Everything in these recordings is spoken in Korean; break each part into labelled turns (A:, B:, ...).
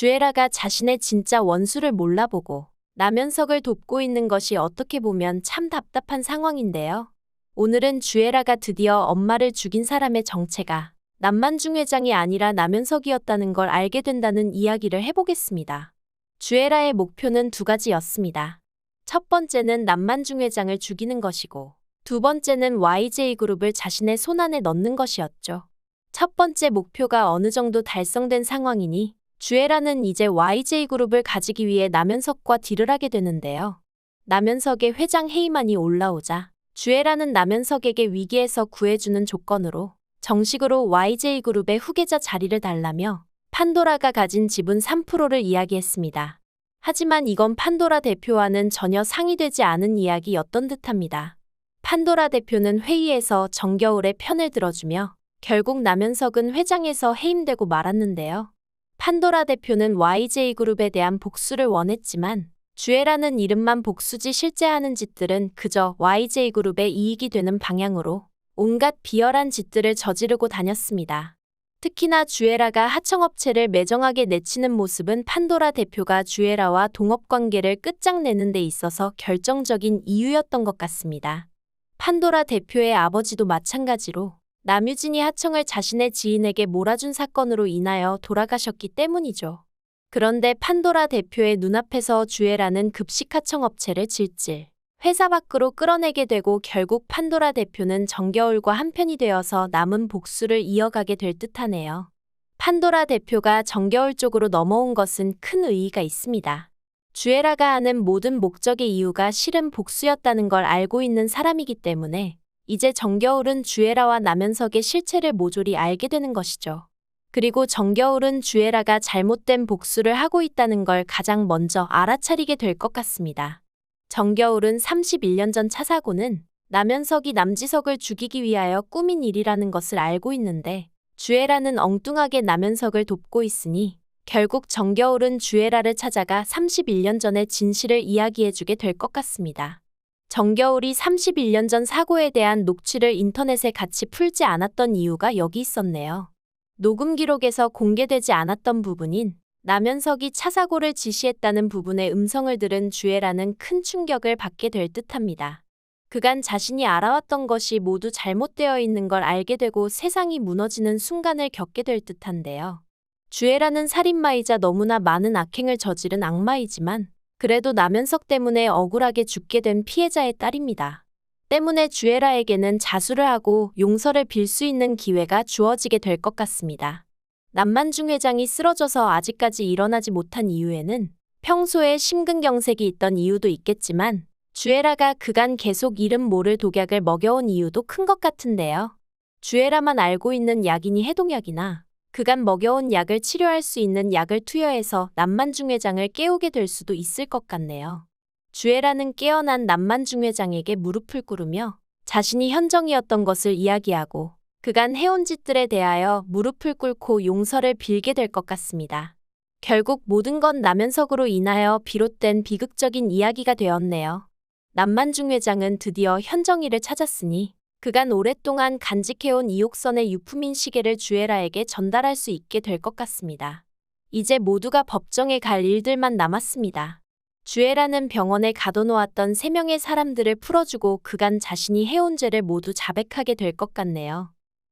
A: 주애라가 자신의 진짜 원수를 몰라보고 남현석을 돕고 있는 것이 어떻게 보면 참 답답한 상황인데요. 오늘은 주애라가 드디어 엄마를 죽인 사람의 정체가 남만중 회장이 아니라 남현석이었다는 걸 알게 된다는 이야기를 해보겠습니다. 주애라의 목표는 두 가지였습니다. 첫 번째는 남만중 회장을 죽이는 것이고 두 번째는 YJ그룹을 자신의 손안에 넣는 것이었죠. 첫 번째 목표가 어느 정도 달성된 상황이니 주애라는 이제 YJ그룹을 가지기 위해 남현석과 딜을 하게 되는데요. 남현석의 회장 해임안이 올라오자 주애라는 남현석에게 위기에서 구해주는 조건으로 정식으로 YJ그룹의 후계자 자리를 달라며 판도라가 가진 지분 3%를 이야기했습니다. 하지만 이건 판도라 대표와는 전혀 상의되지 않은 이야기였던 듯합니다. 판도라 대표는 회의에서 정겨울의 편을 들어주며 결국 남현석은 회장에서 해임되고 말았는데요. 판도라 대표는 YJ그룹에 대한 복수를 원했지만 주애라는 이름만 복수지 실제 하는 짓들은 그저 YJ그룹의 이익이 되는 방향으로 온갖 비열한 짓들을 저지르고 다녔습니다. 특히나 주애라가 하청업체를 매정하게 내치는 모습은 판도라 대표가 주애라와 동업관계를 끝장내는 데 있어서 결정적인 이유였던 것 같습니다. 판도라 대표의 아버지도 마찬가지로 남유진이 하청을 자신의 지인에게 몰아준 사건으로 인하여 돌아가셨기 때문이죠. 그런데 판도라 대표의 눈앞에서 주애라는 급식 하청업체를 질질 회사 밖으로 끌어내게 되고 결국 판도라 대표는 정겨울과 한편이 되어서 남은 복수를 이어가게 될 듯하네요. 판도라 대표가 정겨울 쪽으로 넘어온 것은 큰 의의가 있습니다. 주애라가 하는 모든 목적의 이유가 실은 복수였다는 걸 알고 있는 사람이기 때문에 이제 정겨울은 주애라와 남현석의 실체를 모조리 알게 되는 것이죠. 그리고 정겨울은 주애라가 잘못된 복수를 하고 있다는 걸 가장 먼저 알아차리게 될 것 같습니다. 정겨울은 31년 전 차 사고는 남현석이 남지석을 죽이기 위하여 꾸민 일이라는 것을 알고 있는데 주애라는 엉뚱하게 남현석을 돕고 있으니 결국 정겨울은 주애라를 찾아가 31년 전의 진실을 이야기해주게 될 것 같습니다. 정겨울이 31년 전 사고에 대한 녹취를 인터넷에 같이 풀지 않았던 이유가 여기 있었네요. 녹음 기록에서 공개되지 않았던 부분인 남현석이 차 사고를 지시했다는 부분의 음성을 들은 주애라는 큰 충격을 받게 될 듯합니다. 그간 자신이 알아왔던 것이 모두 잘못되어 있는 걸 알게 되고 세상이 무너지는 순간을 겪게 될 듯한데요. 주애라는 살인마이자 너무나 많은 악행을 저지른 악마이지만 그래도 남현석 때문에 억울하게 죽게 된 피해자의 딸입니다. 때문에 주애라에게는 자수를 하고 용서를 빌 수 있는 기회가 주어지게 될 것 같습니다. 남만중 회장이 쓰러져서 아직까지 일어나지 못한 이유에는 평소에 심근경색이 있던 이유도 있겠지만 주애라가 그간 계속 이름 모를 독약을 먹여온 이유도 큰 것 같은데요. 주애라만 알고 있는 약이니 해독약이나 그간 먹여온 약을 치료할 수 있는 약을 투여해서 남만중 회장을 깨우게 될 수도 있을 것 같네요. 주애라는 깨어난 남만중 회장에게 무릎을 꿇으며 자신이 현정이었던 것을 이야기하고 그간 해온 짓들에 대하여 무릎을 꿇고 용서를 빌게 될 것 같습니다. 결국 모든 건 남현석으로 인하여 비롯된 비극적인 이야기가 되었네요. 남만중 회장은 드디어 현정이를 찾았으니 그간 오랫동안 간직해온 이옥선의 유품인 시계를 주애라에게 전달할 수 있게 될 것 같습니다. 이제 모두가 법정에 갈 일들만 남았습니다. 주애라는 병원에 가둬놓았던 3명의 사람들을 풀어주고 그간 자신이 해온 죄를 모두 자백하게 될 것 같네요.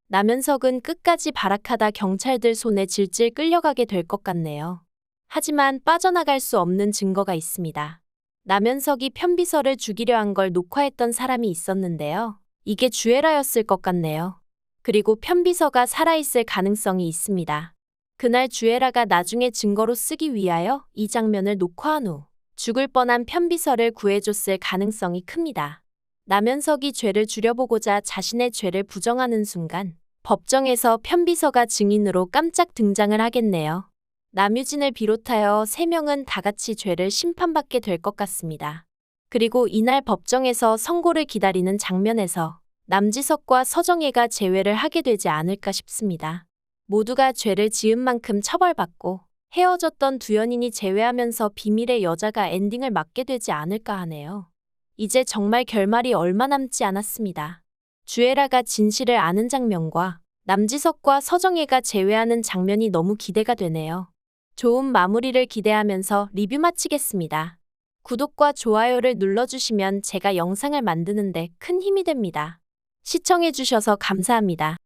A: 남현석은 끝까지 발악하다 경찰들 손에 질질 끌려가게 될 것 같네요. 하지만 빠져나갈 수 없는 증거가 있습니다. 남현석이 편비서를 죽이려 한 걸 녹화했던 사람이 있었는데요. 이게 주애라였을 것 같네요. 그리고 편비서가 살아있을 가능성이 있습니다. 그날 주애라가 나중에 증거로 쓰기 위하여 이 장면을 녹화한 후 죽을 뻔한 편비서를 구해줬을 가능성이 큽니다. 남현석이 죄를 줄여보고자 자신의 죄를 부정하는 순간 법정에서 편비서가 증인으로 깜짝 등장을 하겠네요. 남유진을 비롯하여 3명은 다 같이 죄를 심판받게 될 것 같습니다. 그리고 이날 법정에서 선고를 기다리는 장면에서 남지석과 서정혜가 제외를 하게 되지 않을까 싶습니다. 모두가 죄를 지은 만큼 처벌받고 헤어졌던 두 연인이 제외하면서 비밀의 여자가 엔딩을 맞게 되지 않을까 하네요. 이제 정말 결말이 얼마 남지 않았습니다. 주애라가 진실을 아는 장면과 남지석과 서정혜가 제외하는 장면이 너무 기대가 되네요. 좋은 마무리를 기대하면서 리뷰 마치겠습니다. 구독과 좋아요를 눌러주시면 제가 영상을 만드는데 큰 힘이 됩니다. 시청해주셔서 감사합니다.